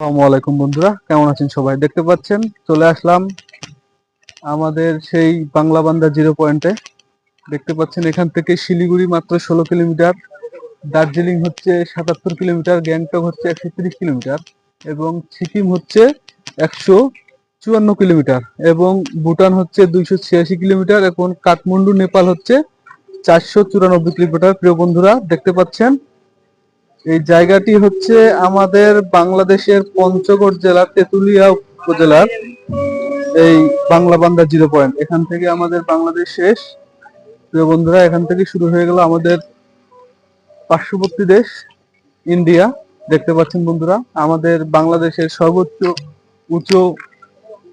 আলাইকুম বন্ধুরা, কেমন আছেন সবাই? দেখতে পাচ্ছেন, চলে আসলাম আমাদের সেই বাংলা বান্দা জিরো পয়েন্টে দেখতে পাচ্ছেন এখান থেকে শিলিগুড়ি মাত্র ষোলো কিলোমিটার, দার্জিলিং হচ্ছে সাতাত্তর কিলোমিটার, গ্যাংটক হচ্ছে একশো তিরিশ কিলোমিটার এবং সিকিম হচ্ছে একশো চুয়ান্ন কিলোমিটার এবং ভুটান হচ্ছে দুইশো ছিয়াশি কিলোমিটার এবং কাঠমান্ডু, নেপাল হচ্ছে চারশো চুরানব্বই কিলোমিটার। প্রিয় বন্ধুরা, দেখতে পাচ্ছেন এই জায়গাটি হচ্ছে আমাদের বাংলাদেশের পঞ্চগড় জেলার তেতুলিয়া উপজেলার এই বাংলা বান্দা জিরো পয়েন্ট। এখান থেকে আমাদের বাংলাদেশ শেষ। প্রিয় বন্ধুরা, এখান থেকে শুরু হয়ে গেল আমাদের পার্শ্ববর্তী দেশ, ইন্ডিয়া। দেখতে পাচ্ছেন বন্ধুরা, আমাদের বাংলাদেশের সর্বোচ্চ উঁচু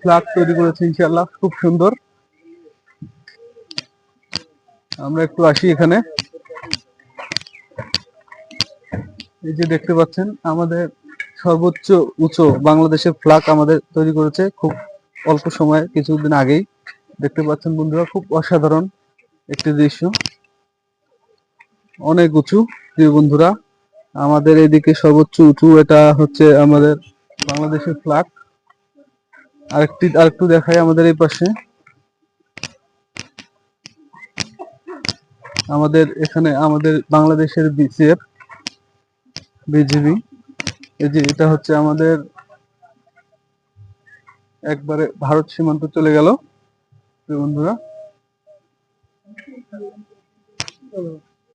ফ্ল্যাগ তৈরি করেছে ইনশাল্লাহ খুব সুন্দর। আমরা একটু আসি এখানে। এই যে দেখতে পাচ্ছেন, আমাদের সর্বোচ্চ উঁচু বাংলাদেশের ফ্ল্যাগ আমাদের তৈরি করেছে খুব অল্প সময়ে, কিছুদিন আগেই। দেখতে পাচ্ছেন বন্ধুরা, খুব অসাধারণ একটি দৃশ্য। অনেক উঁচু, প্রিয় বন্ধুরা, আমাদের এদিকে সর্বোচ্চ উঁচু, এটা হচ্ছে আমাদের বাংলাদেশের ফ্ল্যাগ। আরেকটি, আরেকটু দেখাই আমাদের এই পাশে। আমাদের এখানে, আমাদের বাংলাদেশের বিসিএফ। বিজিবি। এই যে এটা হচ্ছে আমাদের একবারে ভারত সীমান্ত চলে গেল। বন্ধুরা।